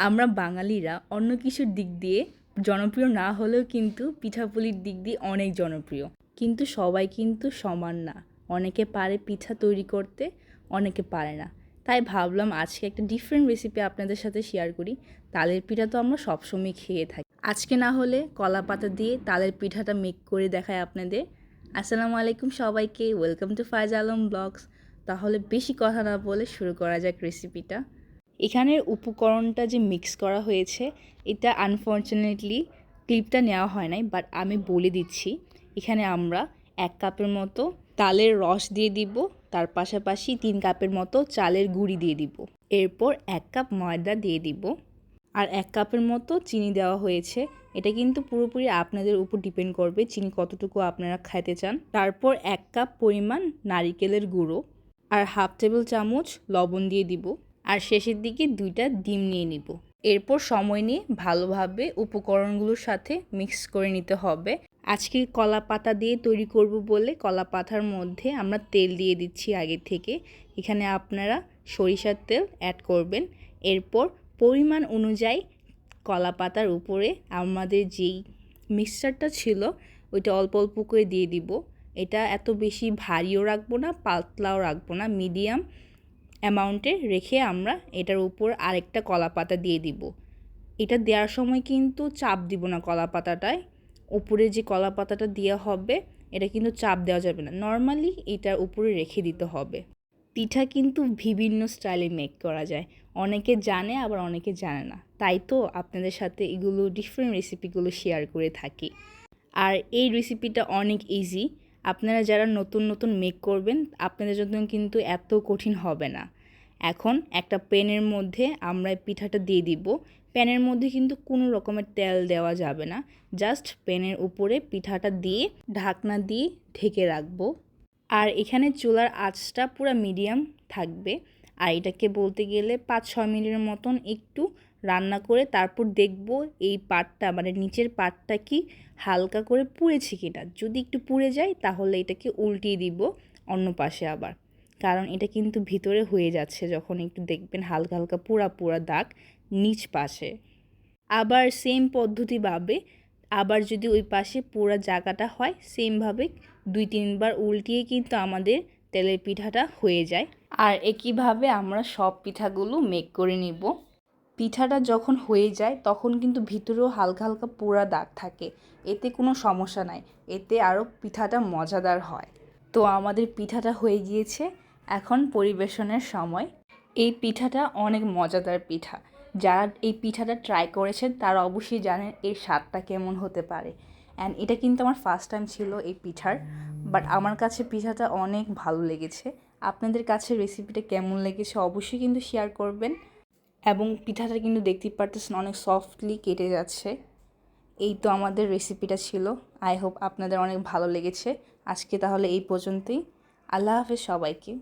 আমরা বাঙালিরা অন্য কিছুর দিক দিয়ে জনপ্রিয় না হলেও কিন্তু পিঠাপুলির দিক দিয়ে অনেক জনপ্রিয়। কিন্তু সবাই কিন্তু সমান না। অনেকে পারে পিঠা তৈরি করতে, অনেকে পারে না। তাই ভাবলাম আজকে একটা ডিফারেন্ট রেসিপি আপনাদের সাথে শেয়ার করি। তালের পিঠা তো আমরা সবসময় খেয়ে থাকি। আজকে না হলে কলা পাতা দিয়ে তালের পিঠাটা মেক করে দেখায় আপনাদের। আসসালামু আলাইকুম সবাইকে। Welcome to Faiz Alam vlogs তাহলে বেশি কথা না বলে শুরু করা যাক রেসিপিটা এখানের উপকরণটা যে মিক্স করা হয়েছে, এটা আনফর্চুনেটলি ক্লিপটা নেওয়া হয় নাই বাট আমি বলে দিচ্ছি, এখানে আমরা এক কাপের মতো তালের রস দিয়ে দিব, তার পাশাপাশি তিন কাপের মতো চালের গুঁড়ি দিয়ে দিব। এরপর এক কাপ ময়দা দিয়ে দিব, আর এক কাপের মতো চিনি দেওয়া হয়েছে। এটা কিন্তু পুরোপুরি আপনাদের উপর ডিপেন্ড করবে, চিনি কতটুকু আপনারা খাইতে চান। তারপর এক কাপ পরিমাণ নারিকেলের গুঁড়ো, আর হাফ টেবিল চামচ লবণ দিয়ে দিব। আর শেষের দিকে দুইটা ডিম নিয়ে নিব। এরপর সময় নিয়ে ভালোভাবে উপকরণগুলোর সাথে মিক্স করে নিতে হবে। আজকে কলা পাতা দিয়ে তৈরি করব বলে কলা পাতার মধ্যে আমরা তেল দিয়ে দিচ্ছি আগে থেকে। এখানে আপনারা সরিষার তেল অ্যাড করবেন। এরপর পরিমাণ অনুযায়ী কলা পাতার উপরে আমাদের যেই মিক্সচারটা ছিল, ওইটা অল্প অল্প করে দিয়ে দিব। এটা এত বেশি ভারীও রাখব না, পাতলাও রাখব না মিডিয়াম অ্যামাউন্টে রেখে আমরা এটার উপর আরেকটা কলা পাতা দিয়ে দিব। এটা দেওয়ার সময় কিন্তু চাপ দিব না কলা পাতাটায় উপরে যে কলা পাতাটা দেওয়া হবে, এটা কিন্তু চাপ দেওয়া যাবে না। নর্মালি এটার উপরে রেখে দিতে হবে। পিঠা কিন্তু বিভিন্ন স্টাইলে মেক করা যায়। অনেকে জানে, আবার অনেকে জানে না। তাই তো আপনাদের সাথে এগুলো ডিফারেন্ট রেসিপিগুলো শেয়ার করে থাকি। আর এই রেসিপিটা অনেক ইজি আপনারা যারা নতুন নতুন মেক করবেন, আপনাদের জন্য কিন্তু এত কঠিন হবে না। এখন একটা প্যানের মধ্যে আমরা পিঠাটা দিয়ে দিব। প্যানের মধ্যে কিন্তু কোনো রকমের তেল দেওয়া যাবে না। জাস্ট প্যানের উপরে পিঠাটা দিয়ে ঢাকনা দিয়ে ঢেকে রাখব। আর এখানে চুলার আঁচটা পুরো মিডিয়াম থাকবে। আর এটাকে বলতে গেলে পাঁচ, ছয় মিনিটের মতন একটু রান্না করে তারপর দেখব এই পাটটা মানে নিচের পাটটা কি হালকা করে পুড়েছে কিনা। যদি একটু পুড়ে যায় তাহলে এটাকে উল্টিয়ে দিব অন্য পাশে আবার। কারণ এটা কিন্তু ভিতরে হয়ে যাচ্ছে যখন একটু দেখবেন হালকা হালকা পুরা পুরা দাগ নিচ পাশে। আবার সেম পদ্ধতিভাবে আবার যদি ওই পাশে পুরো জায়গাটা হয় সেমভাবে দুই তিনবার উল্টিয়ে কিন্তু আমাদের তেলের পিঠাটা হয়ে যায়। আর একইভাবে আমরা সব পিঠাগুলো মেক করে নিব। পিঠাটা যখন হয়ে যায়, তখন কিন্তু ভিতরেও হালকা হালকা পোড়া দাগ থাকে। এতে কোনো সমস্যা নাই। এতে আরও পিঠাটা মজাদার হয়। তো আমাদের পিঠাটা হয়ে গিয়েছে। এখন পরিবেশনের সময়। এই পিঠাটা অনেক মজাদার পিঠা। যারা এই পিঠাটা ট্রাই করেছেন, তারা অবশ্যই জানেন এর স্বাদটা কেমন হতে পারে। অ্যান্ড এটা কিন্তু আমার ফার্স্ট টাইম ছিল এই পিঠার। বাট আমার কাছে পিঠাটা অনেক ভালো লেগেছে। আপনাদের কাছে রেসিপিটা কেমন লেগেছে, অবশ্যই কিন্তু শেয়ার করবেন। এবং পিঠাটা কিন্তু দেখতেই পারতেছেন অনেক সফটলি কেটে যাচ্ছে। এই তো আমাদের রেসিপিটা ছিল। আই হোপ আপনাদের অনেক ভালো লেগেছে। আজকে তাহলে এই পর্যন্তই। আল্লাহ হাফেজ সবাইকে।